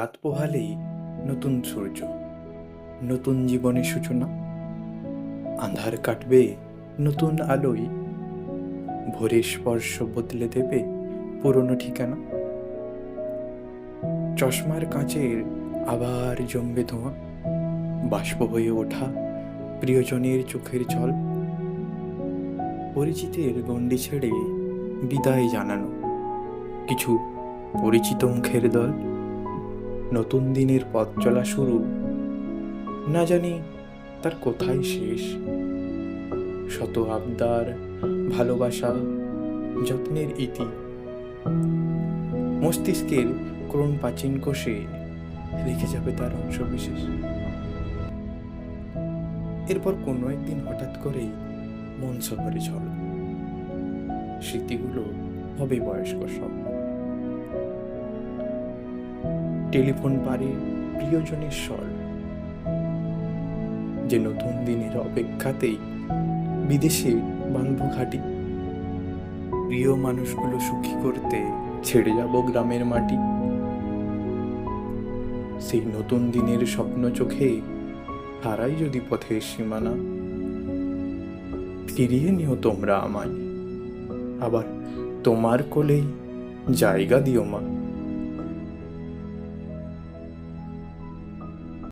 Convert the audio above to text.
রাত পোহালেই নতুন সূর্য, নতুন জীবনের সূচনা, আন্ধার কাটবে নতুন আলোয় ভোরের স্পর্শ বদলে দেবে পুরনো ঠিকানা। চশমার কাঁচের আবার জমবে ধোঁয়া, বাষ্প হয়ে ওঠা প্রিয়জনের চোখের জল। পরিচিতের গণ্ডি ছেড়ে বিদায় জানানো, কিছু পরিচিত মুখের দল। নতুন দিনের পথ চলা শুরু। না জানি তার কোথায় শেষ। শত আবদার, ভালোবাসা, যত্নের ইতি। মস্তিষ্কের ক্রণ প্রাচীন কোষে রেখে যাবে তার অংশ বিশেষ এরপর কোনো একদিন হঠাৎ করেই মন সফরে ঝড় স্মৃতিগুলো হবে বয়স্ক সব। টেলিফোন পারে প্রিয়জনের স্বর। যে নতুন দিনের অপেক্ষাতেই বিদেশে বাঁধব ঘাটি প্রিয় মানুষগুলো সুখী করতে ছেড়ে যাব গ্রামের মাটি। সেই নতুন দিনের স্বপ্ন চোখে হারাই যদি পথের সীমানা। ফিরিয়ে নিও তোমরা আমায়। আবার তোমার কোলেই জায়গা দিও মা।